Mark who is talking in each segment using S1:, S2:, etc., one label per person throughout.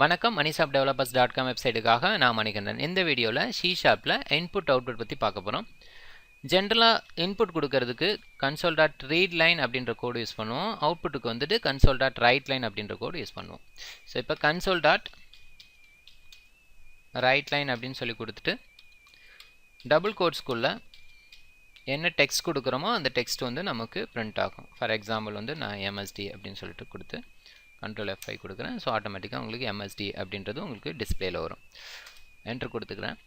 S1: வணக்கம் மணிஷாப் developers dot com வெப்சைட்டுக்காக நான் மணிகண்டன். இந்த வீடியோவில் ஷீ ஷாப்பில் இன்புட் அவுட்புட் பற்றி பார்க்க போகிறோம் ஜென்ரலாக இன்புட் கொடுக்கறதுக்கு கன்சோல் டாட் ரீட் லைன் அப்படின்ற கோடு யூஸ் பண்ணுவோம். அவுட்புட்டுக்கு வந்துட்டு கன்சோல் டாட் ரைட் லைன் அப்படின்ற கோடு யூஸ் பண்ணுவோம். ஸோ இப்போ கன்சோல் டாட் ரைட் லைன் அப்படின்னு சொல்லி கொடுத்துட்டு டபுள் கோட்ஸ்குள்ளே என்ன டெக்ஸ்ட் கொடுக்குறோமோ அந்த டெக்ஸ்ட் வந்து நமக்கு பிரிண்ட் ஆகும். ஃபார் எக்ஸாம்பிள் வந்து நான் எம்எஸ்டி அப்படின்னு சொல்லிட்டு கொடுத்து கண்ட்ரோல் எஃப் எஃப்ஐ கொடுக்குறேன். ஸோ ஆட்டோமேட்டிக்காக உங்களுக்கு எம்எஸ்டி அப்படின்றது உங்களுக்கு டிஸ்பிளேல வரும். என்ட்ரு கொடுத்துக்கிறேன்.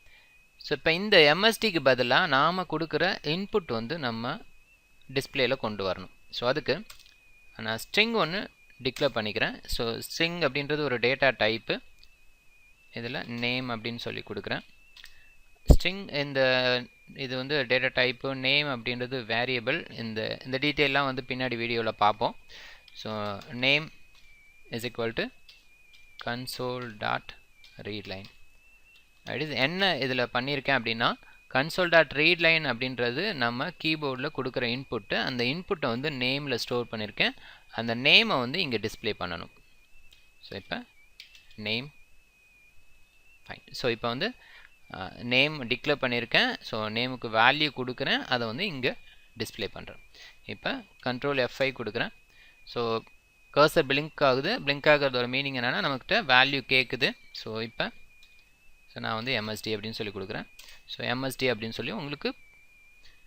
S1: ஸோ இப்போ இந்த எம்எஸ்டிக்கு பதிலாக நாம் கொடுக்குற இன்புட் வந்து நம்ம டிஸ்பிளேயில் கொண்டு வரணும். ஸோ அதுக்கு நான் ஸ்ட்ரிங் ஒன்று டிக்ளேர் பண்ணிக்கிறேன். ஸோ ஸ்ட்ரிங் அப்படின்றது ஒரு டேட்டா டைப்பு இதில் நேம் அப்படின்னு சொல்லி கொடுக்குறேன். ஸ்ட்ரிங் இந்த இது வந்து டேட்டா டைப்பு நேம் அப்படின்றது வேரியபிள் இந்த இந்த டீட்டெயிலெலாம் வந்து பின்னாடி வீடியோவில் பார்ப்போம். So name is equal to console dot read line is என்ன இதில் பண்ணியிருக்கேன் அப்படின்னா கன்சோல் டாட் ரீட் லைன் அப்படின்றது நம்ம கீபோர்டில் கொடுக்குற இன்புட்டு அந்த இன்புட்டை வந்து நேமில் ஸ்டோர் பண்ணியிருக்கேன் அந்த நேமை வந்து இங்கே டிஸ்பிளே பண்ணணும். ஸோ இப்போ நேம் ஃபைன் ஸோ இப்போ வந்து நேம் டிக்ளேர் பண்ணியிருக்கேன் ஸோ நேமுக்கு வேல்யூ கொடுக்குறேன். அதை வந்து இங்கே டிஸ்பிளே பண்ணுறேன் இப்போ கண்ட்ரோல் எஃப்ஐ கொடுக்குறேன். ஸோ கர்சர் பிளிங்க் ஆகுது. பிளிங்க் ஆகிறதோட மீனிங் என்னென்னா நம்மக்கிட்ட வேல்யூ கேட்குது ஸோ இப்போ ஸோ நான் வந்து எம்எஸ்டி அப்படின்னு சொல்லி கொடுக்குறேன். ஸோ எம்எஸ்டி அப்படின்னு சொல்லி உங்களுக்கு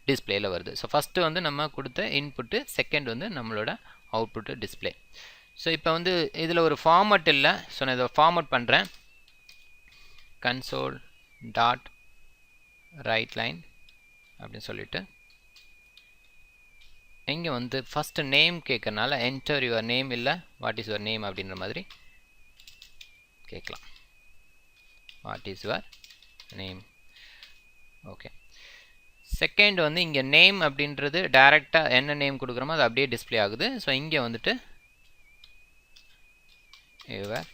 S1: டிஸ்பிளேயில் வருது. ஸோ ஃபஸ்ட்டு வந்து நம்ம கொடுத்த இன்புட்டு செகண்ட் வந்து நம்மளோட அவுட்புட்டு டிஸ்பிளே ஸோ இப்போ வந்து இதில் ஒரு ஃபார்மட் இல்லை. ஸோ நான் இதை ஃபார்மட் பண்ணுறேன் கன்சோல் டாட் ரைட் லைன் அப்படின்னு சொல்லிவிட்டு இங்கே வந்து ஃபஸ்ட்டு நேம் கேட்கறனால என்டர் யுவர் நேம் இல்லை வாட் இஸ் யுவர் நேம் அப்படின்ற மாதிரி கேட்கலாம் what is your name okay second வந்து இங்கே நேம் அப்படின்றது டைரெக்டாக என்ன நேம் கொடுக்குறோமோ அது அப்படியே டிஸ்பிளே ஆகுது. ஸோ இங்கே வந்துட்டு யுவர்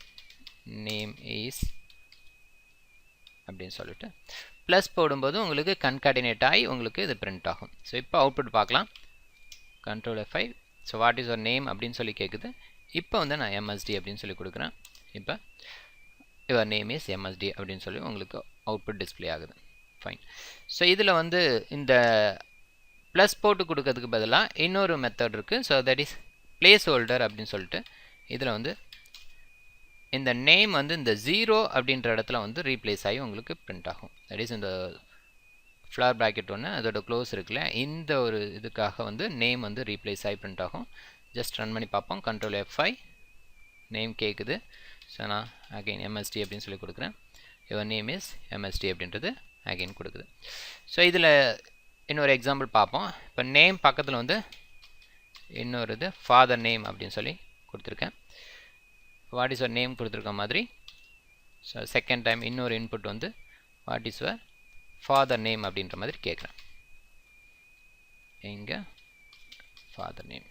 S1: நேம் இஸ் அப்படின்னு சொல்லிட்டு ப்ளஸ் போடும்போது உங்களுக்கு கன்கார்டினேட் ஆகி உங்களுக்கு இது பிரிண்ட் ஆகும். ஸோ இப்போ அவுட்புட் பார்க்கலாம். Control five so what is your name அப்படின்னு சொல்லி கேட்குது இப்போ வந்து நான் எம்எஸ்டி அப்படின்னு சொல்லி கொடுக்குறேன். இப்போ யுவர் நேம் இஸ் எம்எஸ்டி அப்படின்னு சொல்லி உங்களுக்கு அவுட்புட் டிஸ்பிளே ஆகுது. ஃபைன் ஸோ இதில் வந்து இந்த ப்ளஸ் போட்டு கொடுக்கறதுக்கு பதிலாக இன்னொரு மெத்தட் இருக்குது so that is placeholder அப்படின்னு சொல்லிட்டு இதில் வந்து இந்த நேம் வந்து இந்த ஜீரோ அப்படின்ற இடத்துல வந்து ரீப்ளேஸ் ஆகி உங்களுக்கு பிரிண்ட் ஆகும். தட் இஸ் இந்த ஃப்ளவர் ப்ராக்கெட் ஒன்று அதோட க்ளோஸ் இருக்குல்ல இந்த ஒரு இதுக்காக வந்து நேம் வந்து ரீப்ளேஸ் ஆகி பிரிண்ட் ஆகும். ஜஸ்ட் ரன் பண்ணி பார்ப்போம். கண்ட்ரோல் எஃப்ஐ நேம் கேட்குது ஸோ நான் அகைன் எம்எஸ்டி அப்படின்னு சொல்லி கொடுக்குறேன். யுவர் நேம் இஸ் எம்எஸ்டி அப்படின்றது அகைன் கொடுக்குது. ஸோ இதில் இன்னொரு எக்ஸாம்பிள் பார்ப்போம். இப்போ நேம் பக்கத்தில் வந்து இன்னொரு இது ஃபாதர் நேம் அப்படின்னு சொல்லி கொடுத்துருக்கேன். வாட் இஸ் வர் நேம் கொடுத்துருக்க மாதிரி? ஸோ செகண்ட் டைம் இன்னொரு இன்புட் வந்து what is your father name அப்படின்ற மாதிரி கேட்குறேன் இங்கே ஃபாதர் நேம்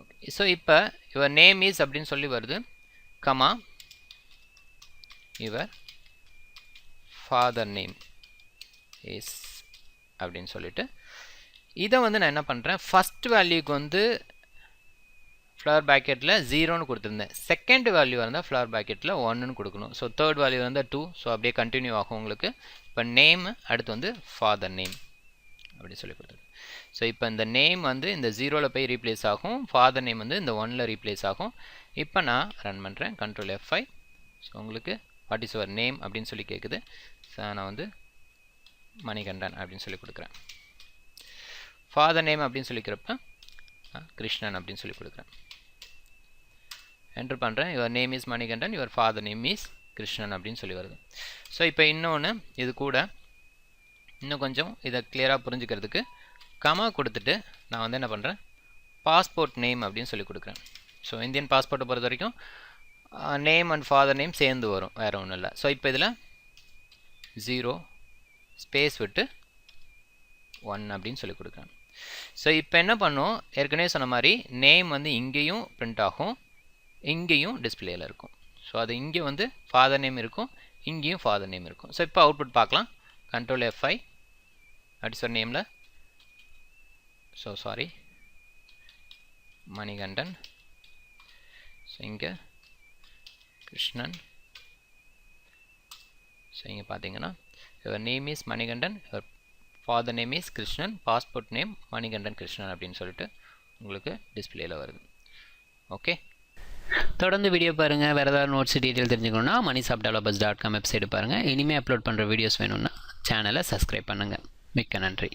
S1: ஓகே ஸோ இப்போ யுவர் நேம் இஸ் அப்படின்னு சொல்லி வருது. Comma your father name is அப்படின்னு சொல்லிட்டு இதை வந்து நான் என்ன பண்ணுறேன் ஃபஸ்ட் வேல்யூக்கு வந்து ஃப்ளவர் பேக்கெட்டில் ஜீரோன்னு கொடுத்துருந்தேன். செகண்ட் வேல்யூ இருந்தால் ஃப்ளவர் பேக்கெட்டில் ஒன்றுன்னு கொடுக்கணும். ஸோ தேர்ட் வேல்யூ இருந்தால் டூ ஸோ அப்படியே கண்டினியூ ஆகும் உங்களுக்கு. இப்போ நேம் அடுத்து வந்து ஃபாதர் நேம் அப்படின்னு சொல்லி கொடுத்துருக்கேன் ஸோ இப்போ இந்த நேம் வந்து இந்த ஜீரோவில் போய் ரீப்ளேஸ் ஆகும். ஃபாதர் நேம் வந்து இந்த ஒனில் ரீப்ளேஸ் ஆகும். இப்போ நான் ரன் பண்ணுறேன் கண்ட்ரோல் எஃப்ஐ ஸோ உங்களுக்கு வாட் இஸ் யுவர் நேம் அப்படின்னு சொல்லி கேட்குது ஸோ நான் வந்து மணிகண்டன் அப்படின்னு சொல்லி கொடுக்குறேன். ஃபாதர் நேம் அப்படின்னு சொல்லிக்கிறப்ப கிருஷ்ணன் அப்படின்னு சொல்லி கொடுக்குறேன். என்ட்ரு பண்ணுறேன் your name is Manikandan your father name is Krishnan அப்படின்னு சொல்லி வருது. ஸோ இப்போ இன்னொன்று இது கூட இன்னும் கொஞ்சம் இதை கிளியராக புரிஞ்சுக்கிறதுக்கு கமா கொடுத்துட்டு நான் வந்து என்ன பண்ணுறேன் பாஸ்போர்ட் நேம் அப்படின்னு சொல்லி கொடுக்குறேன். ஸோ இந்தியன் பாஸ்போர்ட்டை பொறுத்த வரைக்கும் நேம் அண்ட் ஃபாதர் நேம் சேர்ந்து வரும். வேறு ஒன்றும் இல்லை. ஸோ இப்போ இதில் ஜீரோ ஸ்பேஸ் விட்டு ஒன் அப்படின்னு சொல்லி கொடுக்குறேன். ஸோ இப்போ என்ன பண்ணும்? ஏற்கனவே சொன்ன மாதிரி நேம் வந்து இங்கேயும் பிரிண்ட் ஆகும். இங்கேயும் டிஸ்பிளேயில் இருக்கும். ஸோ அது இங்கே வந்து ஃபாதர் நேம் இருக்கும் இங்கேயும் ஃபாதர் நேம் இருக்கும். ஸோ இப்போ அவுட்புட் பார்க்கலாம். கண்ட்ரோல் எஃப்ஐ அடிசர் நேமில் ஸோ சாரி மணிகண்டன். ஸோ இங்கே கிருஷ்ணன். ஸோ இங்கே பார்த்தீங்கன்னா your name is Manikandan your father name is Krishnan passport name Manikandan Krishnan அப்படின்னு சொல்லிட்டு உங்களுக்கு டிஸ்பிளேயில் வருது. ஓகே தொடர்ந்து வீடியோ பாருங்கள் வேறு ஏதாவது நோட்ஸ் டீட்டெயில் தெரிஞ்சுக்கணுன்னா மணி சாப் டெவலப்பர்ஸ் டாட் காம் வெப்சைட் பாருங்கள் இனிமேல் அப்லோட் பண்ணுற வீடியோஸ் வேணும்னா சேனலை சப்ஸ்கிரைப் பண்ணுங்கள் மிக்க நன்றி.